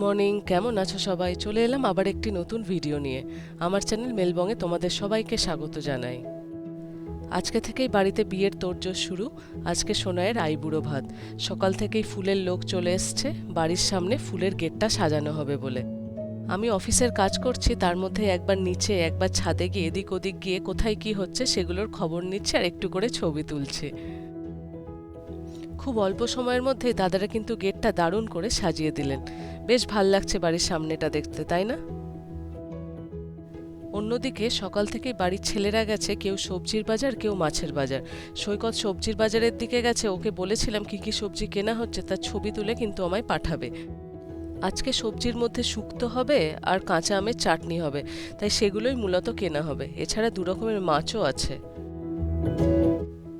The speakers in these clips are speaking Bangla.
মর্নিং, কেমন আছো সবাই? চলে এলাম আবার একটি নতুন ভিডিও নিয়ে। আমার চ্যানেল মেলবঙ্গে তোমাদের সবাইকে স্বাগত জানাই। আজকে থেকেই বাড়িতে বিয়ের তোড়জোড় শুরু। আজকে সোনায়ের আইবুড়ো ভাত। সকাল থেকেই ফুলের লোক চলে এসছে। বাড়ির সামনে ফুলের গেটটা সাজানো হবে বলে। আমি অফিসের কাজ করছি, তার মধ্যে একবার নিচে, একবার ছাদে গিয়ে এদিক ওদিক গিয়ে কোথায় কি হচ্ছে সেগুলোর খবর নিচ্ছে আর একটু করে ছবি তুলছি। খুব অল্প সময়ের মধ্যে দাদারা কিন্তু গেটটা দারুণ করে সাজিয়ে দিলেন। বেশ ভালো লাগছে বাড়ির সামনেটা দেখতে, তাই না? অন্যদিকে সকাল থেকেই বাড়ির ছেলেরা গেছে, কেউ সবজির বাজার, কেউ মাছের বাজার। সৈকত সবজির বাজারের দিকে গেছে, ওকে বলেছিলাম কি কি সবজি কেনা হচ্ছে, তার ছবি তুলে কিন্তু আমায় পাঠাবে। আজকে সবজির মধ্যে শুক্তো হবে আর কাঁচা আমের চাটনি হবে, তাই সেগুলোই মূলত কেনা হবে। এছাড়া দু রকমের মাছও আছে।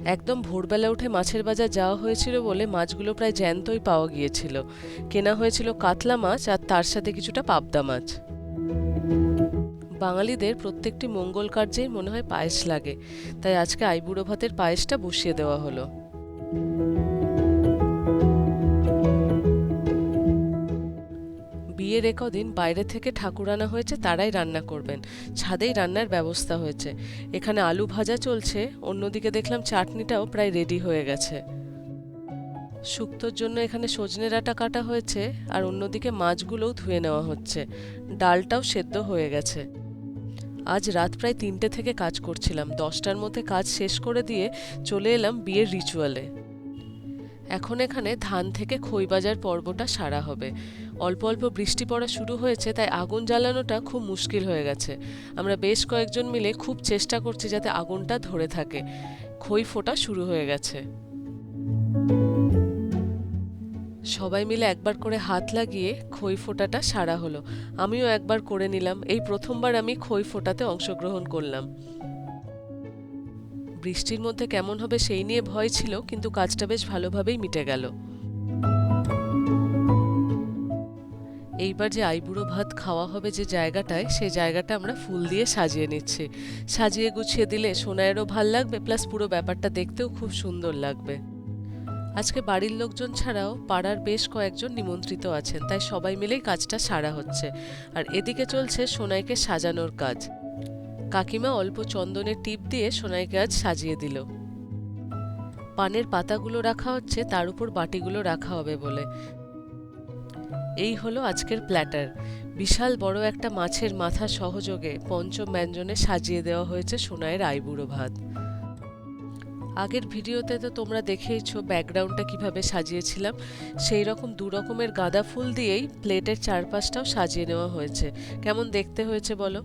একদম ভোরবেলা উঠে মাছের বাজার যাওয়া হয়েছিল বলে মাছগুলো প্রায় জ্যান্তই পাওয়া গিয়েছিল। কেনা হয়েছিল কাতলা মাছ আর তার সাথে কিছুটা পাবদা মাছ। বাঙালিদের প্রত্যেকটি মঙ্গল কার্যেই মনে হয় পায়েস লাগে। তাই আজকে আইবুড়ো ভাতের পায়েসটা বসিয়ে দেওয়া হলো। বিয়ের একদিন বাইরে থেকে ঠাকুর আনা হয়েছে, তারাই রান্না করবেন। ছাদেই রান্নার ব্যবস্থা হয়েছে। এখানে আলু ভাজা চলছে, অন্যদিকে দেখলাম চাটনিটাও প্রায় রেডি হয়ে গেছে। শুক্তোর জন্য এখানে সজনে ডাঁটা কাটা হয়েছে, আর অন্যদিকে মাছগুলোও ধুয়ে নেওয়া হচ্ছে। ডালটাও সেদ্ধ হয়ে গেছে। আজ রাত প্রায় তিনটে থেকে কাজ করছিলাম। দশটার মধ্যে কাজ শেষ করে দিয়ে চলে এলাম বিয়ের রিচুয়ালে। এখন এখানে ধান থেকে খই বাজার পর্বটা সারা হবে। অল্প অল্প বৃষ্টি পড়া শুরু হয়েছে, তাই আগুন জ্বালানোটা খুব মুশকিল হয়ে গেছে। আমরা বেশ কয়েকজন মিলে খুব চেষ্টা করছি যাতে আগুনটা ধরে থাকে। খই ফোটা শুরু হয়ে গেছে। সবাই মিলে একবার করে হাত লাগিয়ে খই ফোটাটা সারা হলো। আমিও একবার করে নিলাম। এই প্রথমবার আমি খই ফোটাতে অংশগ্রহণ করলাম। বৃষ্টির মধ্যে কেমন হবে সেই নিয়ে ভয় ছিল, কিন্তু কাজটা বেশ ভালোভাবেই মিটে গেল। এইবার যে আইবুড়ো ভাত খাওয়া হবে যে জায়গাটায় সেই জায়গাটা আমরা ফুল দিয়ে সাজিয়ে নিচ্ছি। সাজিয়ে গুছিয়ে দিলে সোনায়েরও ভালো লাগবে, প্লাস পুরো ব্যাপারটা দেখতেও খুব সুন্দর লাগবে। আজকে বাড়ির লোকজন ছাড়াও পাড়ার বেশ কয়েকজন নিমন্ত্রিত আছেন, তাই সবাই মিলেই কাজটা সারা হচ্ছে। আর এদিকে চলছে সোনাইকে সাজানোর কাজ। কাকিমা অল্প চন্দনের টিপ দিয়ে সোনাইকে আজ সাজিয়ে দিল। পানের পাতাগুলো রাখা হচ্ছে, তার উপর বাটিগুলো রাখা হবে বলে। এই হলো আজকের প্ল্যাটার। বিশাল বড় একটা মাছের মাথা সহযোগে পঞ্চম ব্যঞ্জনে সাজিয়ে দেওয়া হয়েছে সোনাইয়ের আইবুড়ো ভাত। আগের ভিডিওতে তো তোমরা দেখেইছো ব্যাকগ্রাউন্ডটা কীভাবে সাজিয়েছিলাম। সেই রকম দু রকমের গাঁদা ফুল দিয়েই প্লেটের চারপাশটাও সাজিয়ে নেওয়া হয়েছে। কেমন দেখতে হয়েছে বলো?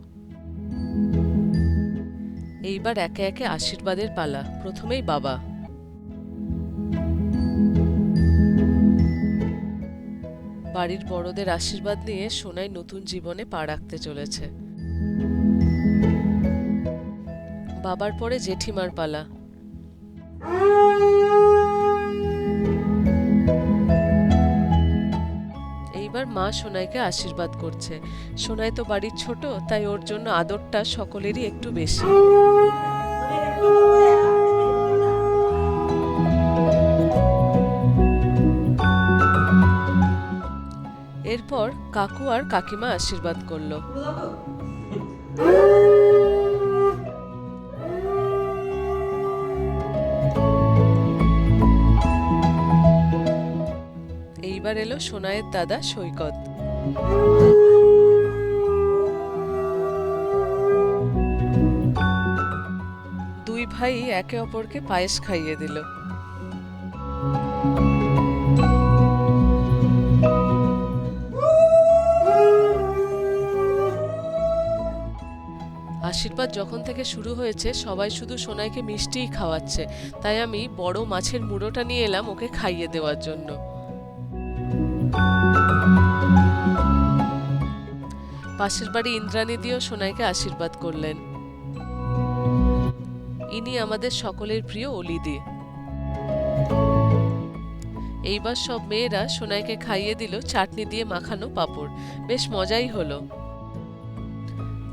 এইবার একে একে আশীর্বাদের পালা, প্রথমেই বাবা। বাড়ির বড়দের আশীর্বাদ নিয়ে সোনাই নতুন জীবনে পা রাখতে চলেছে। বাবার পরে জেঠিমার পালা। মা সোনাইকে আশীর্বাদ করছে। সোনাই তো বাড়ির ছোট, তাই ওর জন্য আদরটা সকলেরই একটু বেশি। এরপর কাকু আর কাকিমা আশীর্বাদ করল। এইবার এলো সোনাইয়ের দাদা সৈকত। দুই ভাই একে অপরকে পায়েস খাইয়ে দিল। আশীর্বাদ যখন থেকে শুরু হয়েছে, সবাই শুধু সোনাইকে মিষ্টিই খাওয়াচ্ছে। তাই আমি বড় মাছের মুড়োটা নিয়ে এলাম ওকে খাইয়ে দেওয়ার জন্য। পাশের বাড়ি ইন্দ্রাণী দিয়েও সোনাইকে আশীর্বাদ করলেন। ইনি আমাদের সকলের প্রিয় অলিদি এইবার সব মেয়েরা সোনাইকে খাইয়ে দিল, চাটনি দিয়ে মাখানো পাঁপড়। বেশ মজাই হলো।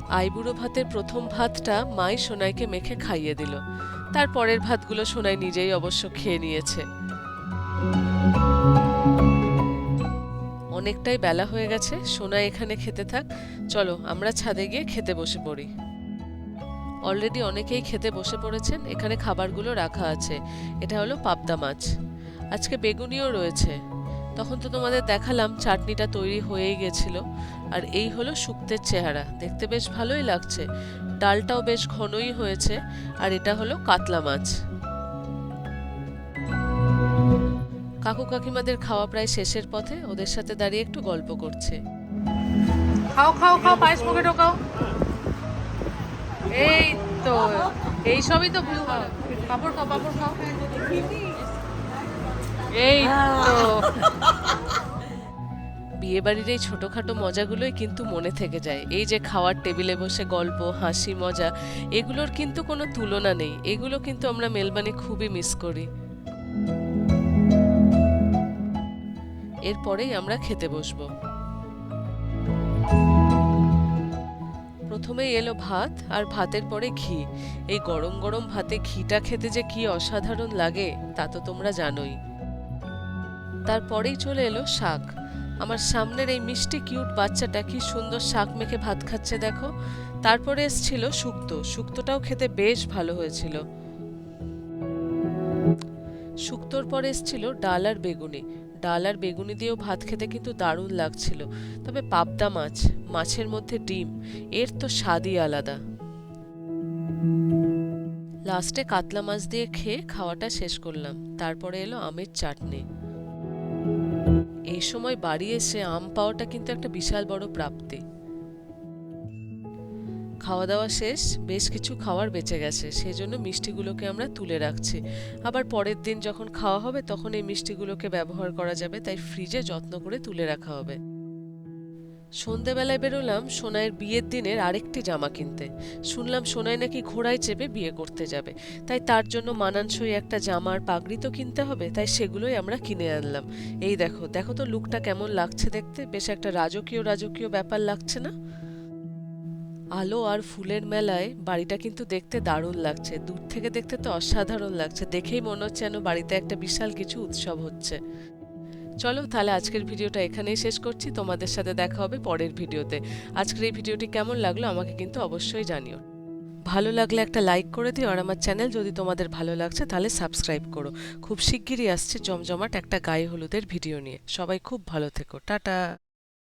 আইবুড়ো ভাতের প্রথম ভাতটা মাই সোনাইকে মেখে খাইয়ে দিল। তারপরের ভাতগুলো সোনাই নিজেই অবশ্য খেয়ে নিয়েছে। অনেকটাই বেলা হয়ে গেছে। সোনা এখানে খেতে থাক। চলো, আমরা ছাদে গিয়ে খেতে বসে পড়ি। অলরেডি অনেকেই খেতে বসে পড়েছেন। এখানে খাবারগুলো রাখা আছে। এটা হলো পাবদা মাছ। আজকে বেগুনিও রয়েছে। তখন তো তোমাদের দেখালাম, চাটনিটা তৈরি হয়েই গেছিল। আর এই হলো শুক্তের চেহারা। দেখতে বেশ ভালোই লাগছে। ডালটাও বেশ ঘনই হয়েছে। আর এটা হলো কাতলা মাছ। কাকু কাকিমাদের খাওয়া প্রায় শেষের পথে ওদের সাথে দাঁড়িয়ে একটু গল্প করছে। খাও খাও খাও পায়েস মুখে ঢোকাও। এই তো এই সবই তো খাও পাপড় খাও পাপড় খাও। এই তো। বিয়ে বাড়ির এই ছোটখাটো মজাগুলোই কিন্তু মনে থেকে যায়। এই যে খাওয়ার টেবিলে বসে গল্প হাসি মজা এগুলোর কিন্তু কোনো তুলনা নেই। এগুলো কিন্তু আমরা মেলবানে খুবই মিস করি। এরপরেই আমরা খেতে বসবো। প্রথমেই এলো ভাত আর ভাতের পরে ঘি। এই গরম গরম ভাতে ঘিটা খেতে যে কি অসাধারণ লাগে, তা তো তোমরা জানোই। তারপরেই চলে এলো শাক। আমার সামনের এই মিষ্টি কিউট বাচ্চাটা কি সুন্দর শাক মেখে ভাত খাচ্ছে দেখো। তারপরে এসছিল শুক্তো। শুক্তোটাও খেতে বেশ ভালো হয়েছিল। শুক্তোর পরে এসছিল ডাল আর বেগুনি। ডাল আর বেগুনি দিয়েও ভাত খেতে কিন্তু দারুণ লাগছিল। তবে পাবদা মাছ, মাছের মধ্যে ডিম, এর তো স্বাদই আলাদা। লাস্টে কাতলা মাছ দিয়ে খেয়ে খাওয়াটা শেষ করলাম। তারপরে এলো আমের চাটনি। এই সময় বাড়ি এসে আম পাওয়াটা কিন্তু একটা বিশাল বড় প্রাপ্তি। খাওয়া দাওয়া শেষ, বেশ কিছু খাওয়ার বেঁচে গেছে সেই জন্য মিষ্টিগুলোকে আমরা তুলে রাখছি। আবার পরের দিন যখন খাওয়া হবে, তখন এই মিষ্টিগুলোকে ব্যবহার করা যাবে, তাই ফ্রিজে যত্ন করে তুলে রাখা হবে। সন্ধেবেলায় বেরোলাম সোনাইয়ের বিয়ের দিনের আরেকটি জামা কিনতে। শুনলাম সোনাই নাকি ঘোড়ায় চেপে বিয়ে করতে যাবে। তাই তার জন্য মানানসই একটা জামা আর পাগড়ি তো কিনতে হবে, তাই সেগুলোই আমরা কিনে আনলাম। এই দেখো দেখো তো লুকটা কেমন লাগছে দেখতে, বেশ একটা রাজকীয় রাজকীয় ব্যাপার লাগছে না? আলো আর ফুলের মেলায় বাড়িটা কিন্তু দেখতে দারুণ লাগছে। দূর থেকে দেখতে তো অসাধারণ লাগছে। দেখেই মনে হচ্ছে যেন বাড়িতে একটা বিশাল কিছু উৎসব হচ্ছে। চলো তাহলে আজকের ভিডিওটা এখানেই শেষ করছি। তোমাদের সাথে দেখা হবে পরের ভিডিওতে। আজকের এই ভিডিওটি কেমন লাগল আমাকে কিন্তু অবশ্যই জানিও। ভালো লাগলে একটা লাইক করে দিও আর আমার চ্যানেল যদি তোমাদের ভালো লাগছে তাহলে সাবস্ক্রাইব করো। খুব শিগগিরই আসছে জমজমাট একটা গায়ে হলুদের ভিডিও নিয়ে। সবাই খুব ভালো থেকো। টাটা।